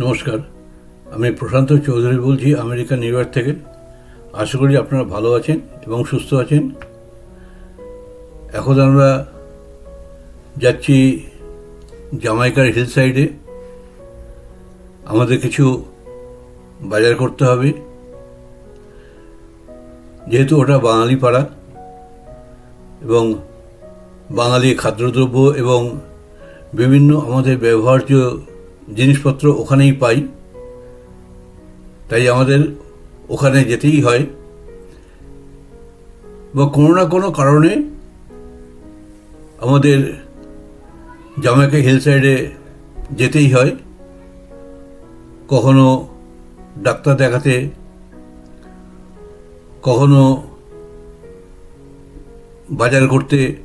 নমস্কার। আমি প্রশান্ত চৌধুরী বলছি আমেরিকা নিউ ইয়র্ক থেকে। আশা করি আপনারা ভালো আছেন এবং সুস্থ আছেন। এখন আমরা যাচ্ছি জামাইকার হিল সাইডে আমাদের কিছু বাজার করতে হবে। যেহেতু ওটা বাঙালি পাড়া এবং বাঙালি খাদ্যদ্রব্য এবং বিভিন্ন আমাদের ব্যবহার্য জিনিসপত্র ওখানেই পাই। তাই আমাদের ওখানে যেতেই হয়। বা কোনো না কোনো কারণে আমাদের জামাইকা হিল সাইডে যেতেই হয়। কখনো ডাক্তার দেখাতে, কখনো বাজার করতে,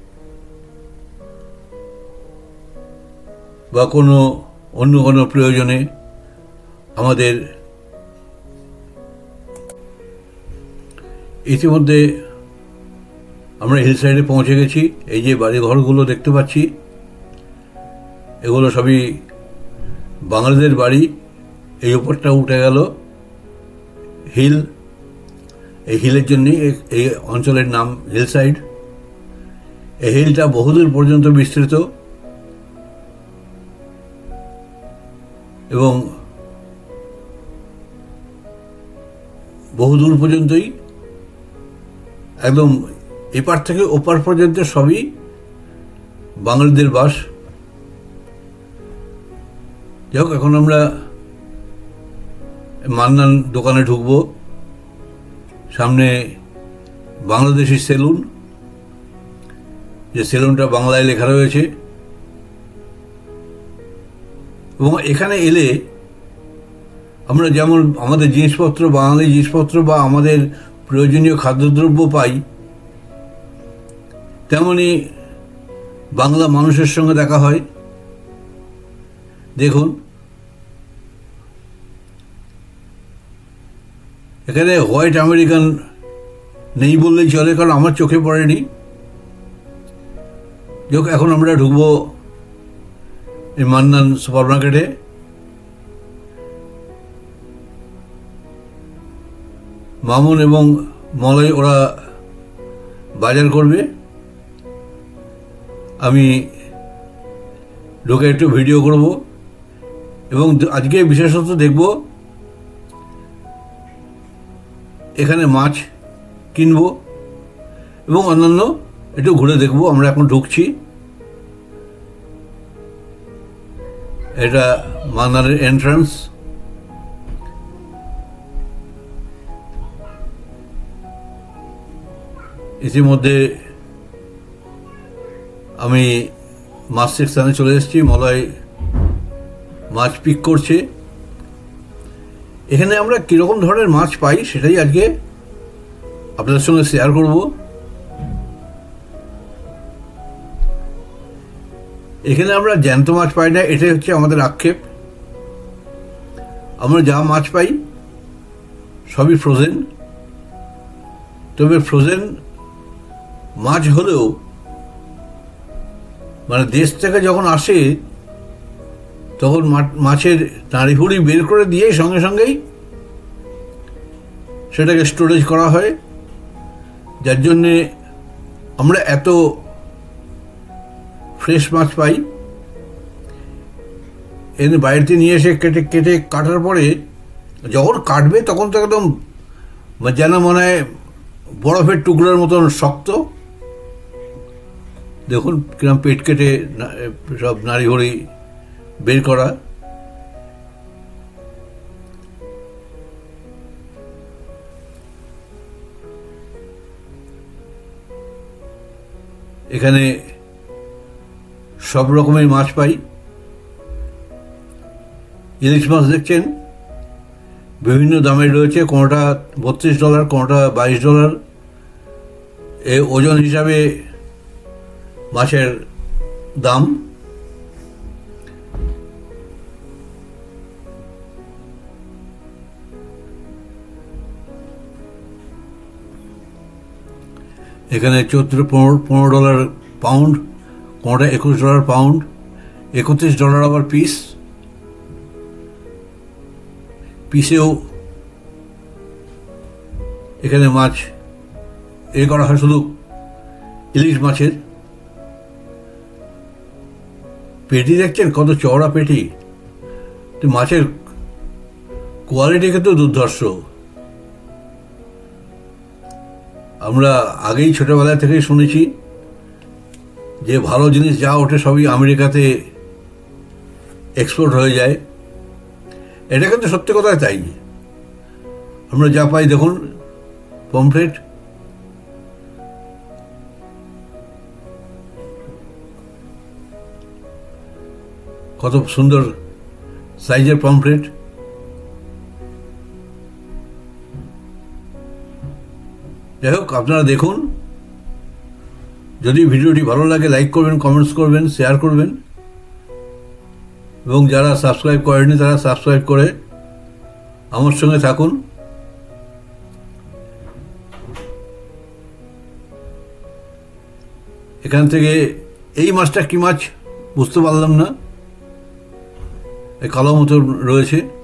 বা কোনো অন্য কোনো প্রয়োজনে আমাদের ইতিমধ্যে আমরা হিল সাইডে পৌঁছে গেছি। এই যে বাড়িঘরগুলো দেখতে পাচ্ছি, এগুলো সবই বাঙালিদের বাড়ি। এই উপরটা উঠে গেল হিল। এই হিলের জন্যই এই অঞ্চলের নাম হিল সাইড এই হিলটা বহুদূর পর্যন্ত বিস্তৃত। এবং বহুদূর পর্যন্তই একদম এপার থেকে ওপার পর্যন্ত সবই বাঙালিদের বাস। যাই হোক, এখন আমরা মান্নান দোকানে ঢুকবো। সামনে বাংলাদেশি সেলুন। যে সেলুনটা বাংলায় লেখা রয়েছে এবং এখানে এলে আমরা যেমন আমাদের জিনিসপত্র, বাঙালি জিনিসপত্র বা আমাদের প্রয়োজনীয় খাদ্যদ্রব্য পাই, তেমনি বাংলা মানুষের সঙ্গে দেখা হয়। দেখুন, এখানে হোয়াইট আমেরিকান নেই বললেই চলে, কারণ আমার চোখে পড়েনি। যোগ এখন আমরা ঢুকবো এই মান্নান সুপার মামুন এবং মলয়, ওরা বাজার করবে। আমি ঢুকে একটু ভিডিও করব এবং আজকে বিশেষত দেখব এখানে মাছ কিনবো এবং অন্যান্য একটু ঘুরে দেখব। আমরা এখন ঢুকছি। এটা মান্নারের এন্ট্রান্স ইতিমধ্যে আমি মাছ সেকশানে চলে এসেছি, মলয় মাছ পিক করছে। এখানে আমরা কীরকম ধরনের মাছ পাই সেটাই আজকে আপনাদের সঙ্গে শেয়ার করব। এখানে আমরা জ্যান্ত মাছ পাই না, এটাই হচ্ছে আমাদের আক্ষেপ। আমরা যা মাছ পাই, সবই ফ্রোজেন তবে ফ্রোজেন মাছ হলেও মানে দেশ থেকে যখন আসে, তখন মাছের নাড়িভুড়ি বের করে দিয়ে সঙ্গে সঙ্গেই সেটাকে স্টোরেজ করা হয়। যার জন্যে আমরা এত ফ্রেশ মাছ পাই। এনে বাড়িতে নিয়ে এসে কেটে কেটে কাটার পরে যখন কাটবে তখন তো একদম যেন মনে হয় বরফের টুকরোর মতন শক্ত। দেখুন কিরম পেট কেটে সব নাড়ি ভড়ি বের করা। এখানে সব রকমের মাছ পাই। ইলিশ মাছ দেখছেন? বিভিন্ন দামে রয়েছে, কোনোটা বত্রিশ ডলার, কোনোটা বাইশ ডলার। এ ওজন হিসাবে মাছের দাম। এখানে চোদ্দ পনেরো পনেরো ডলার পাউন্ড। কোনোটা একুশ ডলার পাউন্ড, একত্রিশ ডলার আবার পিস। পিসেও এখানে মাছ এ করা হয় শুধু ইলিশ মাছের। পেটি দেখছেন? কত চওড়া পেটি। মাছের কোয়ালিটি কিন্তু দুর্ধর্ষ। আমরা আগেই ছোটবেলা থেকেই শুনেছি যে ভালো জিনিস যা ওঠে সবই আমেরিকাতে এক্সপোর্ট হয়ে যায়। এটা কিন্তু সত্যি কথাই তাই। আমরা যা পাই দেখুন পমফ্রেট কত সুন্দর সাইজের পমফ্রেট যাই হোক, আপনারা দেখুন যদি ভিডিওটি ভালো লাগে লাইক করবেন কমেন্টস করবেন শেয়ার করবেন। এবং যারা সাবস্ক্রাইব করেনি তারা সাবস্ক্রাইব করে আমার সঙ্গে থাকুন। এখান থেকে এই মাছটা কি মাছ? বুঝতে পারলাম না। এই কালো মতো রয়েছে।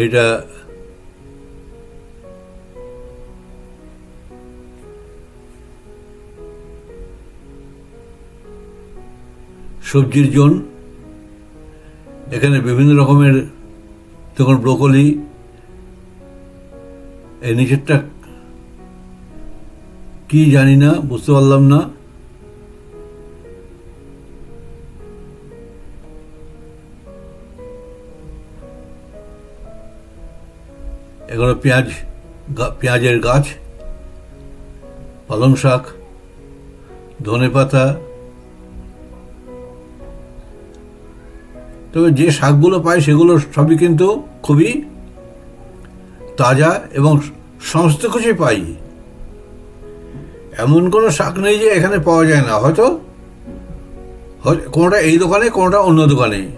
এটা সবজির জোন, এখানে বিভিন্ন রকমের দেখুন ব্রোকলি, এই নিচেরটা কি জানি না, বুঝতে পারলাম না। এগুলো পেঁয়াজ পেঁয়াজের গাছ, পালং শাক, ধনে পাতা। তবে যে শাকগুলো পাই সেগুলো সবই কিন্তু খুবই তাজা এবং সমস্ত কিছুই পাই। এমন কোনো শাক নেই যে এখানে পাওয়া যায় না। হয়তো হয়- কোনোটা এই দোকানে, কোনোটা অন্য দোকানে।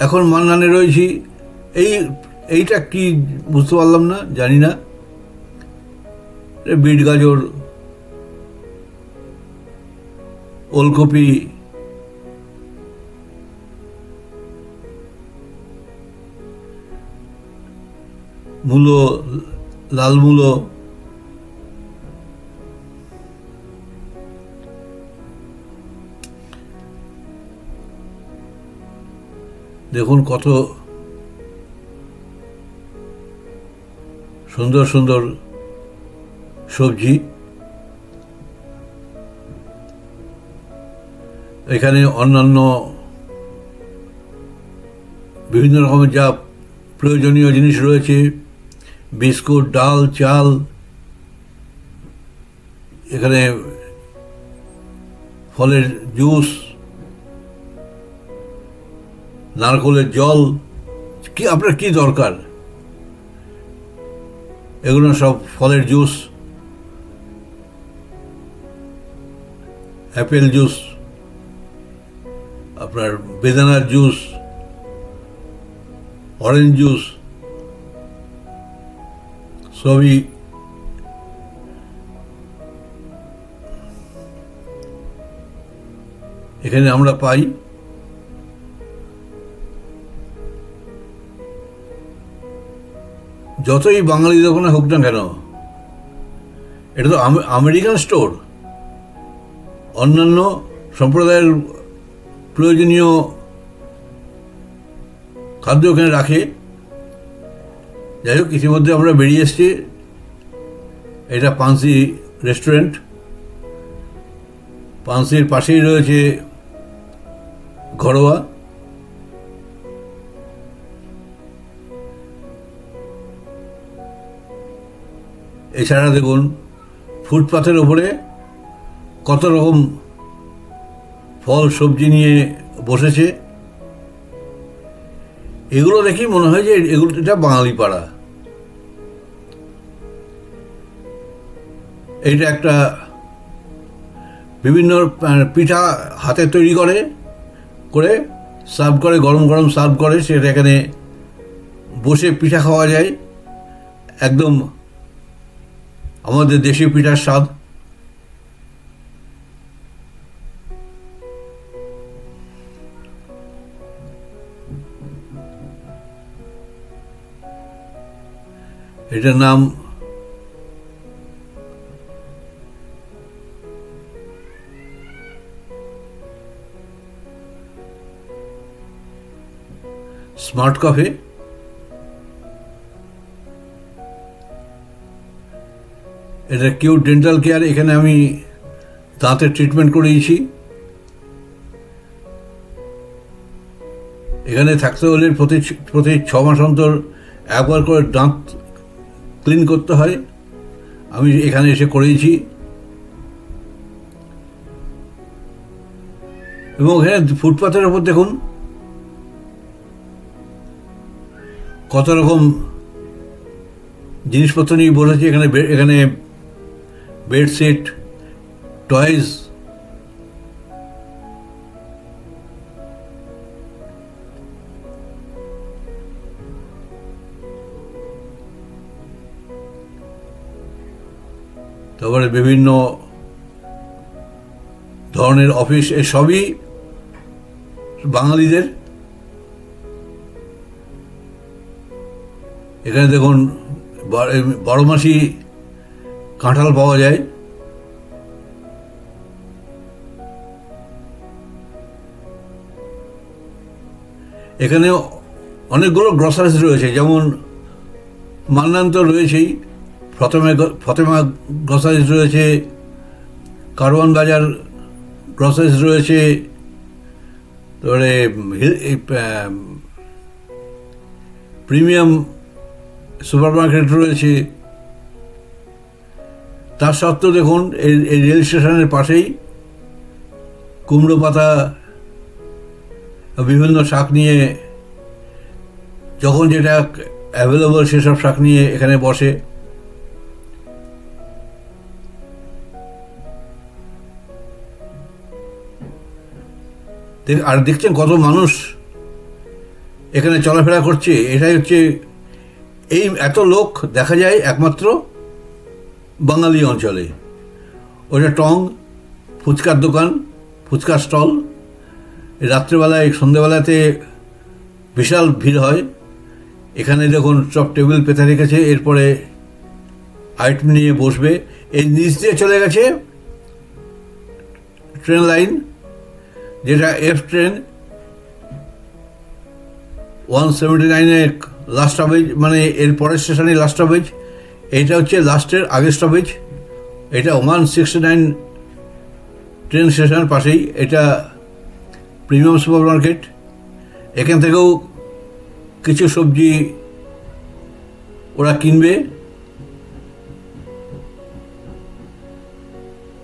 এখন মান্নানে রয়েছি। এই এইটা কি বুঝতে পারলাম না, জানি না। বিট গাজর, ওলকপি, মূলো, লাল মূলো, দেখুন কত সুন্দর সুন্দর সবজি। এখানে অন্যান্য বিভিন্ন রকমের যা প্রয়োজনীয় জিনিস রয়েছে, বিস্কুট, ডাল, চাল, এখানে ফলের জুস, নারকলের জল। কি, আপনার কি দরকার? এগুলো সব ফলের জুস, অ্যাপেল জুস, আপনার বেদানার জুস, অরেঞ্জ জুস, সবই এখানে আমরা পাই। যতই বাঙালি দোকানে হোক না কেন, এটা তো আম- আমেরিকান স্টোর। অন্যান্য সম্প্রদায়ের প্রয়োজনীয় খাদ্য ওখানে রাখে। যাই হোক, ইতিমধ্যে আমরা বেরিয়ে এসেছি। এটা পানসি রেস্টুরেন্ট। পানসির পাশেই রয়েছে ঘরোয়া। এছাড়া দেখুন, ফুটপাথের ওপরে কত রকম ফল, সবজি নিয়ে বসেছে। এগুলো দেখি মনে হয় যে এগুলো এটা বাঙালি পাড়া। এইটা একটা বিভিন্ন পিঠা হাতে তৈরি করে করে সার্ভ করে, গরম গরম সার্ভ করে, সেটা এখানে বসে পিঠা খাওয়া যায়। একদম আমাদের দেশি পিঠার স্বাদ। এটার নাম স্মার্ট কফি। এটা কিউ ডেন্টাল কেয়ার এখানে আমি দাঁতের ট্রিটমেন্ট করিয়েছি এখানে থাকতে হলে প্রতি প্রতি ছ মাস অন্তর একবার করে দাঁত ক্লিন করতে হয়। আমি এখানে এসে করিয়েছি এবং এখানে ফুটপাথের ওপর দেখুন, কত রকম জিনিসপত্র নিয়ে বসেছি। এখানে এখানে বেডশিট টয়েস তারপরে বিভিন্ন ধরনের অফিস এ সবই বাঙালিদের। এখানে দেখুন বারো মাসি কাঁঠাল পাওয়া যায়। এখানে অনেকগুলো গ্রসারিজ রয়েছে, যেমন মান্নান তো রয়েছেই। প্রথমে ফতেমা গ্রসারিজ রয়েছে, কারওয়ান বাজার গ্রসারিজ রয়েছে, তারপরে প্রিমিয়াম সুপার মার্কেট রয়েছে। তার সত্ত্বেও দেখুন, এই রেল স্টেশনের পাশেই কুমড়ো পাতা, বিভিন্ন শাক নিয়ে যখন যেটা অ্যাভেলেবল সেসব শাক নিয়ে এখানে বসে। আর দেখছেন কত মানুষ এখানে চলাফেরা করছে? এটাই হচ্ছে, এই এত লোক দেখা যায় একমাত্র বাঙালি অঞ্চলে। ওটা টং, ফুচকার দোকান, ফুচকার স্টল। রাত্রেবেলায়, সন্ধেবেলাতে বিশাল ভিড় হয়। এখানে দেখুন সব টেবিল পেতে রেখেছে, এরপরে আইটেম নিয়ে বসবে। এই নিচ দিয়ে চলে গেছে ট্রেন লাইন, যেটা এফ ট্রেন। ওয়ান সেভেন্টি নাইনে লাস্ট স্টপেজ মানে এর পরের স্টেশনে লাস্ট স্টপেজ এইটা হচ্ছে লাস্টের আগের স্টপেজ এটা ওয়ান সিক্সটি নাইন ট্রেন স্টেশনের পাশেই এটা প্রিমিয়াম সুপার মার্কেট এখান থেকেও কিছু সবজি ওরা কিনবে।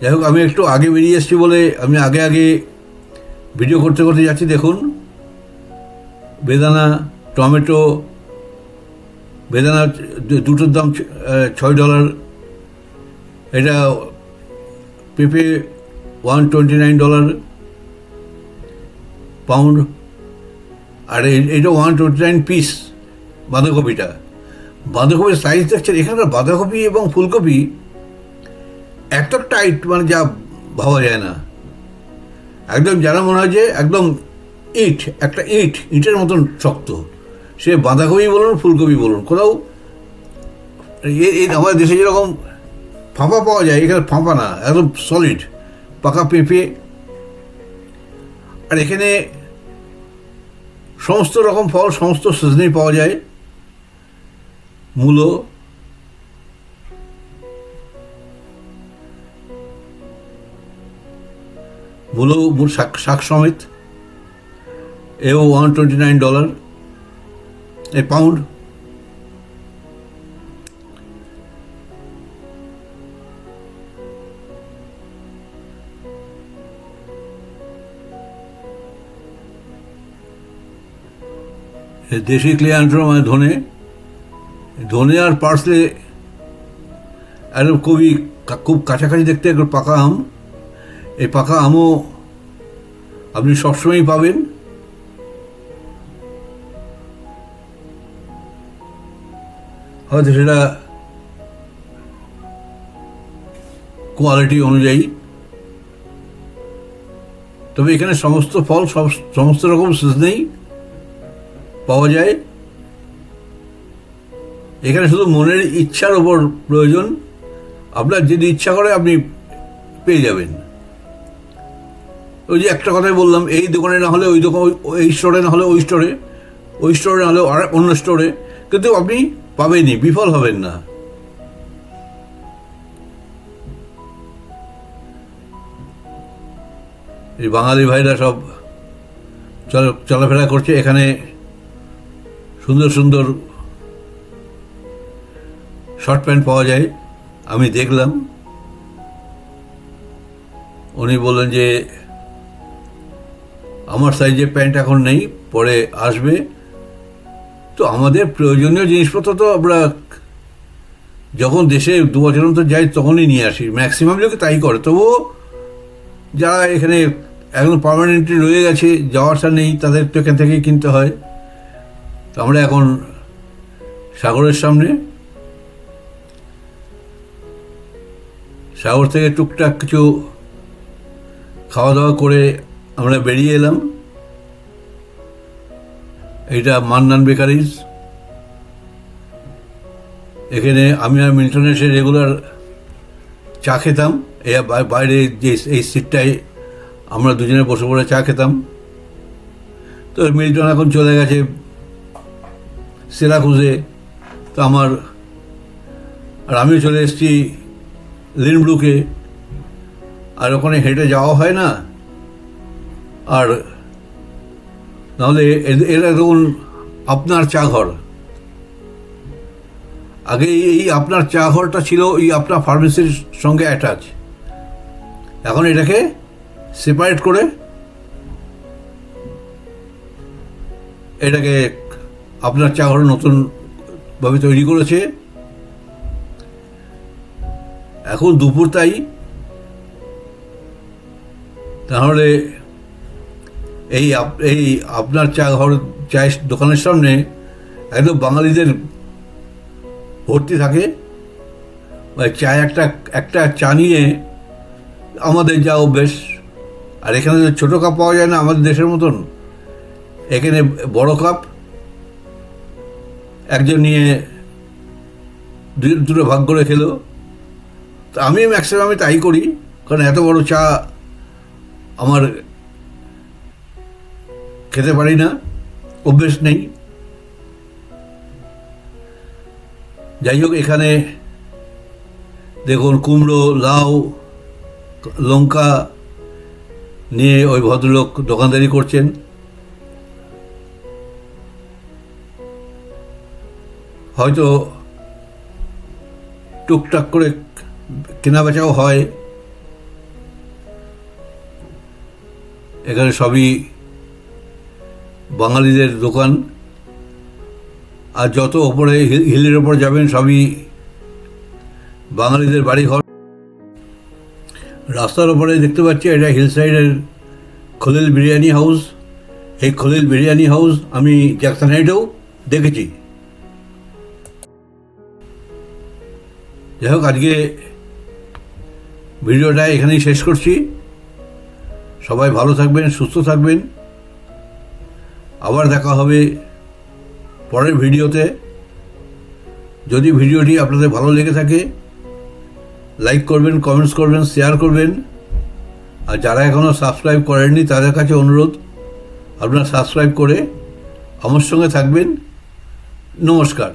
যাই হোক, আমি একটু আগে বেরিয়ে এসেছি বলে আমি আগে আগে ভিডিও করতে করতে যাচ্ছি। দেখুন, বেদানা, টমেটো বেদানা দুটোর দাম ছয় ডলার। এটা পেঁপে one twenty nine dollar pound আর এটা ওয়ান টোয়েন্টি নাইন পিস বাঁধাকপিটা। বাঁধাকপির সাইজ দেখছেন, এখানকার বাঁধাকপি এবং ফুলকপি এত টাইট মানে যা ভাবা যায় না। একদম যারা মনে হয় যে একদম ইট একটা ইট ইটের মতন শক্ত। সে বাঁধাকপি বলুন, ফুলকপি বলুন, কোথাও আমাদের দেশে যেরকম ফাঁপা পাওয়া যায়, এখানে ফাঁপা না, একদম সলিড পাকা পেঁপে। আর এখানে সমস্ত রকম ফল, সমস্ত সিজনেই পাওয়া যায়। মূলো। মূলো শাক শাক সমেত। এও one twenty nine dollar pound এ দেশি ক্লিয়ান্ট্র মানে ধনে। ধনে আর পার্সলে একদম খুবই খুব কাছাকাছি দেখতে একটু পাকা আম। এই পাকা আমও আপনি সবসময়ই পাবেন। হয়তো সেটা কোয়ালিটি অনুযায়ী। তবে এখানে সমস্ত ফল, সব, সমস্ত রকম সিজনেই পাওয়া যায়। এখানে শুধু মনের ইচ্ছার ওপর প্রয়োজন। আপনার যদি ইচ্ছা করে আপনি পেয়ে যাবেন। ওই যে একটা কথাই বললাম, এই দোকানে না হলে ওই দোকান এই স্টোরে না হলে ওই স্টোরে ওই স্টোরে না হলে অন্য স্টোরে কিন্তু আপনি পাবেনই, বিফল হবেন না। এই বাঙালি ভাইরা সব চলাফেরা করছে এখানে। সুন্দর সুন্দর শর্ট প্যান্ট পাওয়া যায়, আমি দেখলাম। উনি বললেন যে, আমার সাইজে প্যান্ট এখন নেই, পরে আসবে। তো আমাদের প্রয়োজনীয় জিনিসপত্র তো আমরা যখন দেশে দু বছর অন্তর যাই তখনই নিয়ে আসি। ম্যাক্সিমাম লোকে তাই করে। তবুও যারা এখানে এখন পার্মানেন্টলি রয়ে গেছে যাওয়াটা নেই, তাদের তো এখান থেকেই কিনতে হয়। তো আমরা এখন সাগরের সামনে, সাগর থেকে টুকটাক কিছু খাওয়া দাওয়া করে আমরা বেরিয়ে এলাম। এটা মান্নান বেকারিজ। এখানে আমি আর মিল্টন এসে রেগুলার চা খেতাম। এ বাইরে যে এই সিটটায় আমরা দুজনে বসে পড়ে চা খেতাম। তো মিল্টন এখন চলে গেছে সেরাকুজে। তো আমার আর আমিও চলে এসেছি লিনব্রুকে। আর ওখানে হেঁটে যাওয়া হয় না। আর নাহলে এরা দেখুন আপনার চা ঘর। আগে এই- আপনার চা ঘরটা ছিল এই আপনার ফার্মেসির সঙ্গে অ্যাটাচ এখন এটাকে সেপারেট করে এটাকে আপনার চা ঘর নতুনভাবে তৈরি করেছে। এখন দুপুর তাই। তাহলে এই এই আপনার চা ঘর, চায়ের দোকানের সামনে একদম বাঙালিদের ভর্তি থাকে। ওই চা একটা একটা চা নিয়ে আমাদের যা অভ্যেস আর এখানে যে ছোটো কাপ পাওয়া যায় না আমাদের দেশের মতন, এখানে বড় কাপ, একজন নিয়ে দুটো ভাগ করে খেলো। তো আমি ম্যাক্সিমাম আমি তাই করি, কারণ এত বড় চা আমার খেতে পারি না, অভ্যেস নেই। যাই হোক, এখানে দেখুন, কুমড়ো, লাউ, লঙ্কা নিয়ে ওই ভদ্রলোক দোকানদারি করছেন। হয়তো টুকটাক করে কেনা বেচাও হয়। এখানে সবই বাঙালিদের দোকান। আর যত ওপরে হিল- হিলের ওপর যাবেন, সবই বাঙালিদের বাড়িঘর। রাস্তার ওপরে দেখতে পাচ্ছি এটা হিল সাইডের খলিল বিরিয়ানি হাউস। এই খলিল বিরিয়ানি হাউস আমি জ্যাকসন হাইটেও দেখেছি। যাই হোক, আজকে ভিডিওটা এখানেই শেষ করছি। সবাই ভালো থাকবেন, সুস্থ থাকবেন। আবার দেখা হবে পরের ভিডিওতে। যদি ভিডিওটি আপনাদের ভালো লেগে থাকে লাইক করবেন কমেন্টস করবেন শেয়ার করবেন। আর যারা এখনও সাবস্ক্রাইব করেননি, তাদের কাছে অনুরোধ, আপনারা সাবস্ক্রাইব করে আমার সঙ্গে থাকবেন। নমস্কার।